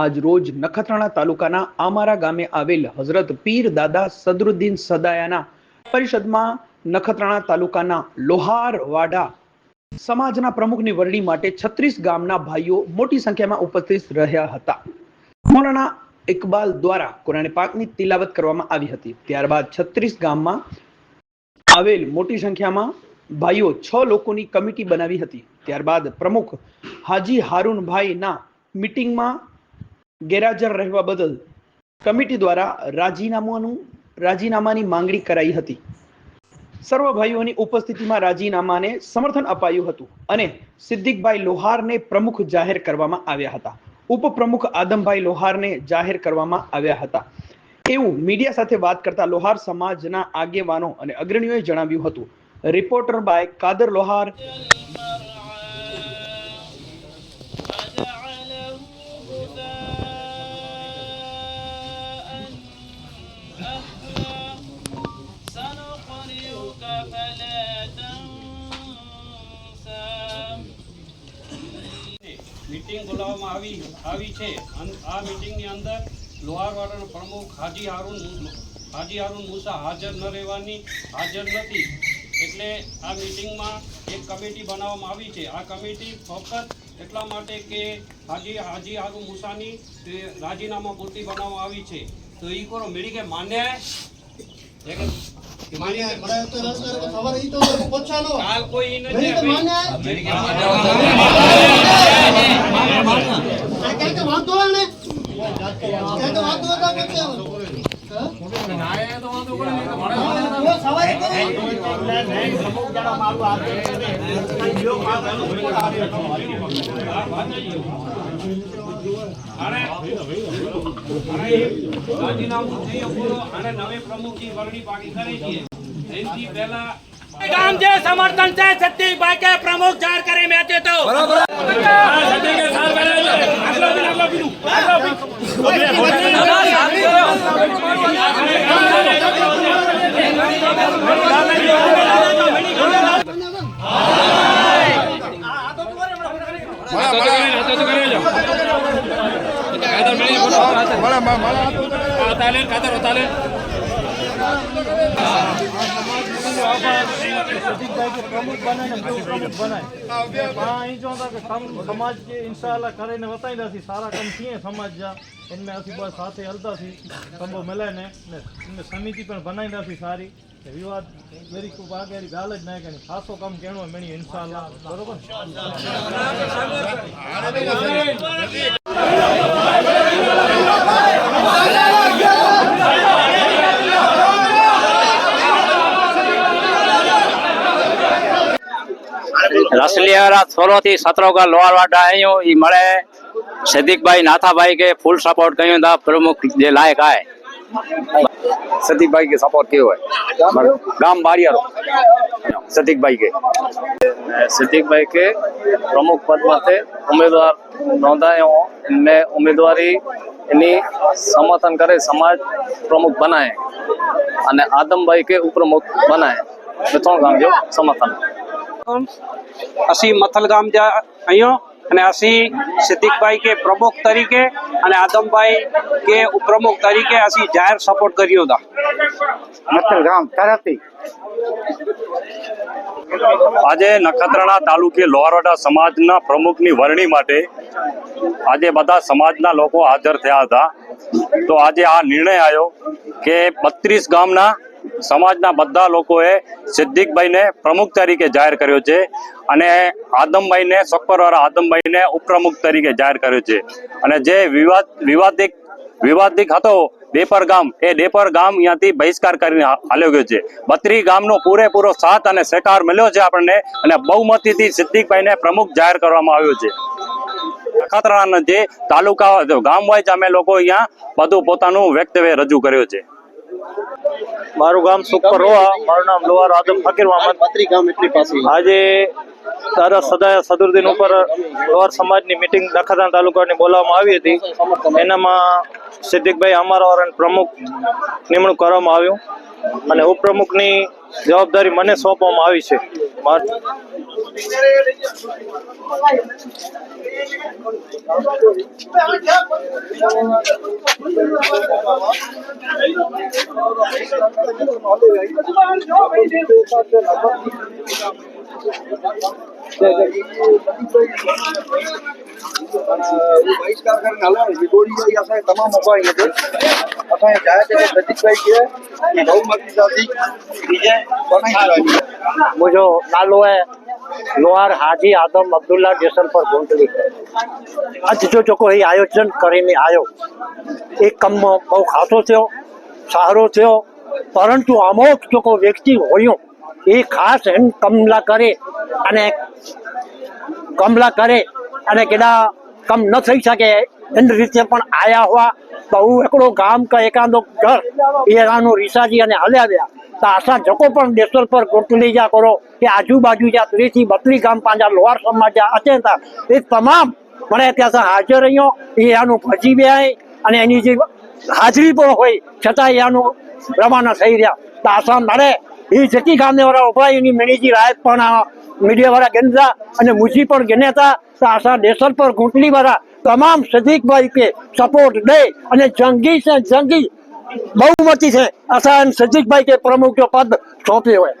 આજ રોજ નખત્રાણા તાલુકાના આમારા ગામે આવેલ હઝરત પીર દાદા સદરુદ્દીન સદાયાના પરિષદમાં નખત્રાણા તાલુકાના લોહારવાડા સમાજના પ્રમુખની વરણી માટે છત્રીસ ગામના ભાઈઓ મોટી સંખ્યામાં ઉપસ્થિત રહ્યા હતા. મૌલાના ઇકબાલ દ્વારા કુરાન પાકની તિલાવત કરવામાં આવી હતી. ત્યારબાદ છત્રીસ ગામમાં આવેલ મોટી સંખ્યામાં ભાઈઓ છ લોકોની કમિટી બનાવી હતી. ત્યારબાદ પ્રમુખ હાજી હારૂનભાઈના મીટિંગમાં ગેરહાજર રહેવા બદલ કમિટી દ્વારા રાજીનામાનું, રાજીનામાની માંગણી કરાઈ હતી. સર્વ ભાઈઓની ઉપસ્થિતિમાં રાજીનામાને સમર્થન અપાયું હતું અને સિદ્દીકભાઈ લોહારને પ્રમુખ જાહેર કરવામાં આવ્યા હતા. ઉપપ્રમુખ આદમભાઈ લોહારને જાહેર કરવામાં આવ્યા હતા. એવું મીડિયા સાથે વાત કરતા લોહાર સમાજના આગેવાનો અને અગ્રણીઓએ જણાવ્યું હતું. Reporter by Kadar Lohar. Meeting બોલાવવામાં આવી આવી છે. આ મીટિંગની અંદર લોહારવાડાના પ્રમુખ હાજી હારૂન હાજી હારૂન મુસા હાજર ન રહેવાની, હાજર નથી. એટલે આ મીટિંગમાં એક કમિટી બનાવવામાં આવી છે. આ કમિટી ફક્ત એટલા માટે કે હાજી હાજી હારૂન મુસાની રાજીનામા પૂરતી બનાવવામાં આવી છે. તો એ કરો મેળી કે માન્ય? કાલ કોઈ નથી વાંધો ને? ક્યાંય સમર્થન છે સતીભાઈ કે પ્રમુખ જાહેર કરી મેં તે. બરાબર. સમાજ કે ઇન્શાલ્લાહ કરીને વતાઈ નથી સારા કામ છીએ સમાજ જા એમને આશીર્વાદ સાથે હલતા થી કંબો મળે ને સમિતિ પણ બનાવી નથી સારી. વિવાદ વેરી ખૂબ આગળ ગાલ જ નાખે ખાસો કામ કેણો મેણી ઇન્શાલ્લાહ બરોબર? રસલિયારા થોરોથી સત્રોગા લોહારવાડા આવ્યું એ મળે સિદ્દીકભાઈ નાથાભાઈ કે ફૂલ સપોર્ટ કહ્યું હતા પ્રમુખ જે લાયક આય. સતીકભાઈ કે સપોર્ટ કયો હોય? ગામ બારિયારો સતીકભાઈ કે. સતીકભાઈ કે પ્રમુખ પદ માટે ઉમેદવાર નોંધાયો. એમને ઉમેદવારી એની સમર્થન કરે સમાજ પ્રમુખ બનાય. અને આદમભાઈ કે ઉપપ્રમુખ બનાય. ત્રણ ગામ જો સમર્થન. અસી મથલ ગામ જ્યાં અહીંયા અને હસી સિદ્દીકભાઈ કે પ્રમુખ તરીકે અને આદમભાઈ કે ઉપપ્રમુખ તરીકે હસી જાહેર સપોર્ટ કર્યો હતો. આજે નખત્રાણા તાલુકે લોહારવાડા સમાજના પ્રમુખની વરણી માટે આજે બધા સમાજના લોકો હાજર થયા હતા. તો આજે આ નિર્ણય આવ્યો કે બત્રીસ ગામના સમાજના બધા લોકોએ સિદ્દીકભાઈને પ્રમુખ તરીકે જાહેર કર્યો છે અને આદમભાઈને સક્કરવાળા આદમભાઈને ઉપપ્રમુખ તરીકે જાહેર કર્યો છે. અને જે વિવાદ, વિવાદિક વિવાદિક હતો, ડેપર ગામ, એ ડેપર ગામ અહીંયાથી બહિષ્કાર કરીને હાલ્યો ગયો છે. બત્રી ગામનો પૂરેપૂરો સાથ અને સહકાર મળ્યો છે આપણને અને બહુમતીથી સિદ્દીકભાઈને પ્રમુખ જાહેર કરવામાં આવ્યો છે. નખત્રાણાના જે તાલુકા ગામ વાઇઝ અમે લોકો અહીંયા બધું પોતાનું વ્યક્તવ્ય રજૂ કર્યો છે. મારું ગામ સુખપર રોહા. મારું નામ લોહાર આદમ ફકીર મોહમ્મદ. બત્રી ગામ એટલી પાસે આજે દાદા સદાયા સદુદ્દીન ઉપર લોહાર સમાજની મિટિંગ નખત્રાણા તાલુકાની બોલાવવામાં આવી હતી. એનામાં સિદ્દીકભાઈ અમારા પ્રમુખ નિમણૂક કરવામાં આવ્યું. અને ઉપપ્રમુખની જવાબદારી મને સોંપવામાં આવી છે. માર- બહિષ્કાર ಬಹಿಷ್ಕಾರ ಕರ್ನ મુજો નાલો હે લોહાર હાજી આદમ અબ્દુલ્લા સ્ટેશન પર પહોંચલી આ ત્રીજો ચોકો એ આયોજન કરીને આવ્યો એ કમ બહુ ખાસો થયો, સારો થયો, પરંતુ અમુક ચોકો વ્યક્તિ હોયો એ ખાસ એમ કમલા કરે અને કમલા કરે અને કેટલા કમ ન થઈ શકે એની રીતે પણ આયા હોવા તો હું એકડો ગામ કે એકાદો ઘર એ રીસાજી અને હલ્યા ગયા તો આશા જકો પણ દેશર પર ગોટલી જા કરો કે આજુબાજુ જ્યાં ત્રીસથી બત્રી ગામ પાંજા લોહાર સમાજ જ્યાં અચેતા એ તમામ મને ત્યાં હાજર રહ્યો. એ આનું ભજી બે અને એની જે હાજરી પણ હોય છતાં એનું રવાના થઈ રહ્યા. તો આશા મળે. એ જતી ગામને વાળા ઊભા, એની મેનેજી રાય પણ મીડિયા વાળા ગેંદા અને મુજી પણ ગેનેતા. તો આશા દેશર પર ઘૂંટલી વાળા તમામ સદીકભાઈ કે સપોર્ટ દે અને જંગી છે, જંગી બહુમતી છે. આશા સદીકભાઈ કે પ્રમુખ પદ સોંપ્યો હોય.